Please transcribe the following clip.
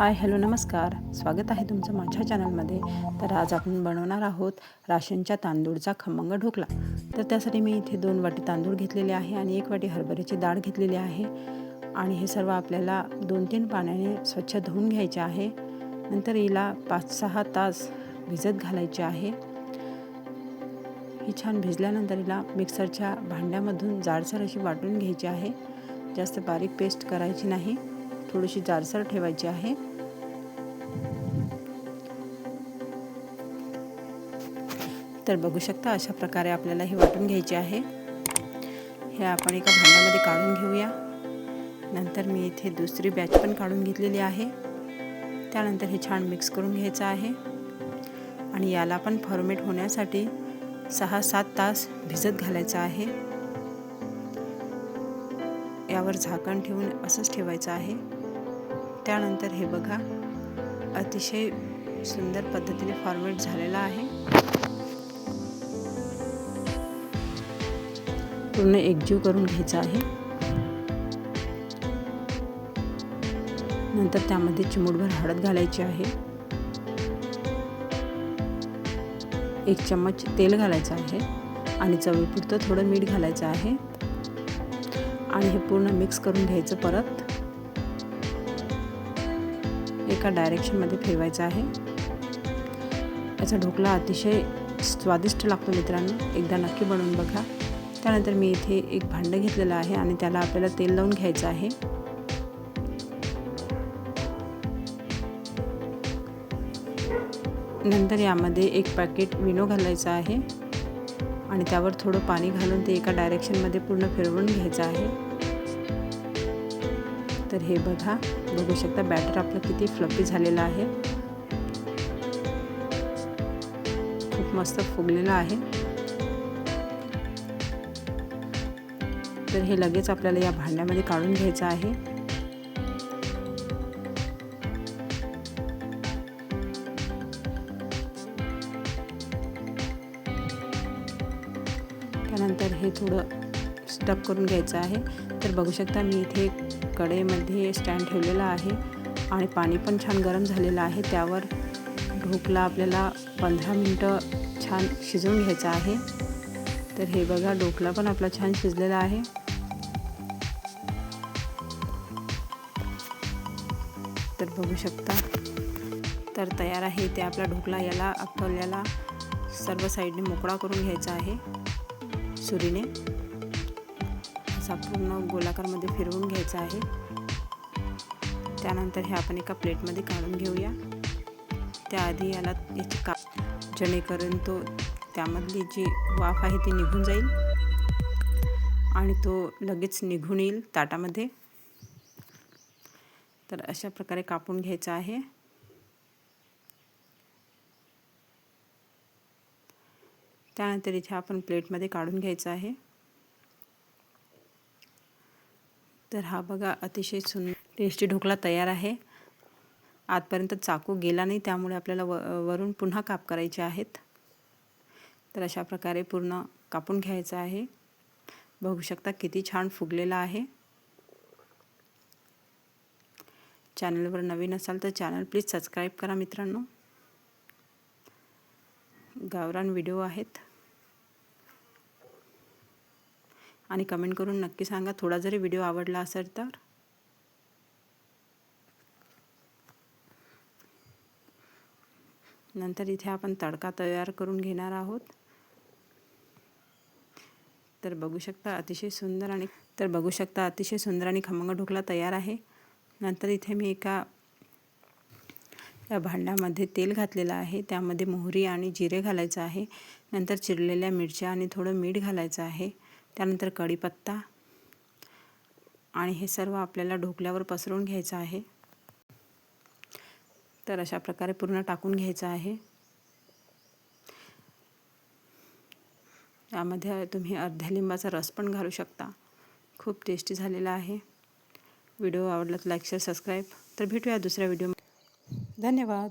Hi hello नमस्कार. स्वागत आहे तुमचं माझ्या चॅनलमध्ये. तर आज आपण बनवणार आहोत राशनच्या तांदूळचा खमंग ढोकला. तर त्यासाठी मी इथे दोन वाटी तांदूळ घेतलेले आहे आणि एक वाटी हरभऱ्याची डाळ घेतलेली आहे. आणि हे सर्व आपल्याला दोन तीन पाण्याने स्वच्छ धुवून घ्यायचे आहे. नंतर हिला पाच सहा तास भिजत घालायचे आहे. ही छान भिजल्यानंतर हिला मिक्सरच्या भांड्यामधून जाडसर अशी वाटून घ्यायची आहे. जास्त बारीक पेस्ट करायची नाही. थोडीशी जाडसर ठेवायची आहे. तर बघू शकता अशा प्रकारे आपल्याला हे वाटून घ्यायचे आहे. हे आपण एका भांड्यामध्ये काढून घेऊया. नंतर मी इथे दुसरी बॅच पण काढून घेतलेली आहे. त्यानंतर हे छान मिक्स करून घ्यायचं आहे. आणि याला पण फॉर्मेट होण्यासाठी सहा सात तास भिजत घालायचं आहे. यावर झाकण ठेवून असंच ठेवायचं आहे. त्यानंतर हे बघा अतिशय सुंदर पद्धतीने फॉर्मेट झालेला आहे. पूर्ण एकजीव करून घ्यायचा आहे. नंतर त्यामध्ये चिमूटभर हळद घालायची आहे. एक चम्मच तेल घालायचं आहे आणि चवीपुरतं थोडं मीठ घालायचं आहे. आणि हे पूर्ण मिक्स करून घ्यायचं परत. एका डायरेक्शनमध्ये फिरवायचं आहे. याचा ढोकला अतिशय स्वादिष्ट लागतो मित्रांनो. एकदा नक्की बनवून बघा. त्यानंतर मी इथे एक भांडं घेतलेलं आहे आणि त्याला आपल्याला तेल लावून घ्यायचं आहे. नंतर यामध्ये एक पॅकेट विनो घालायचं आहे आणि त्यावर थोडं पाणी घालून ते एका डायरेक्शनमध्ये पूर्ण फिरवून घ्यायचं आहे. तर हे बघा बघू शकता बॅटर आपलं किती फ्लफी झालेलं आहे. खूप मस्त फुगलेलं आहे. तर हे लगेच आपल्याला या भांड्यामध्ये काढून घ्यायचं आहे. त्यानंतर हे थोडं स्टप करून घ्यायचं आहे. तर बघू शकता मी इथे कडेमध्ये स्टँड ठेवलेला आहे आणि पाणी पण छान गरम झालेलं आहे. त्यावर ढोकला आपल्याला पंधरा मिनटं छान शिजवून घ्यायचं आहे. तर हे बघा ढोकला पण आपला छान शिजलेला आहे. तर बघू शकता. तर तयार आहे ते आपला ढोकला याला आपल्याला सर्व साईडने मोकळा करून घ्यायचा आहे सुरीने. असा पूर्ण गोलाकारमध्ये फिरवून घ्यायचा आहे. त्यानंतर हे आपण एका प्लेटमध्ये काढून घेऊया. त्याआधी याला याची का जेणेकरून तो त्यामधली जी वाफ आहे ती निघून जाईल आणि तो लगेच निघून येईल ताटामध्ये. तर अशा प्रकारे कापून घ्यायचं आहे. त्यानंतर इथे आपण प्लेटमध्ये काढून घ्यायचं आहे. तर हा बघा अतिशय सुंदर टेस्टी ढोकळा तयार आहे. आजपर्यंत चाकू गेला नाही त्यामुळे आपल्याला व वरून पुन्हा काप करायचे आहेत. तर अशा प्रकारे पूर्ण कापून घ्यायचं आहे. बघू शकता किती छान फुगलेला आहे. चॅनलवर नवीन असाल तर चॅनल प्लीज सबस्क्राईब करा मित्रांनो. गावरान व्हिडिओ आहेत. आणि कमेंट करून नक्की सांगा थोडा जरी व्हिडिओ आवडला असेल तर. नंतर इथे आपण तडका तयार करून घेणार आहोत. तर बघू शकता अतिशय सुंदर आणि तर बघू शकता अतिशय सुंदर आणि खमंग ढोकला तयार आहे. नंतर इथे मी एका या भांड्यामध्ये तेल घातलेलं आहे. त्यामध्ये मोहरी आणि जिरे घालायचं आहे. नंतर चिरलेल्या मिरच्या आणि थोडं मीठ घालायचं आहे. त्यानंतर कढीपत्ता आणि हे सर्व आपल्याला ढोकल्यावर पसरवून घ्यायचं आहे. तर अशा प्रकारे पूर्ण टाकून घ्यायचं आहे. यामध्ये तुम्ही अर्ध्या लिंबाचा रस पण घालू शकता. खूप टेस्टी झालेला आहे. व्हिडिओ आवडला तर लाईक शेअर सबस्क्राईब. तर भेटूया दुसऱ्या व्हिडिओ धन्यवाद.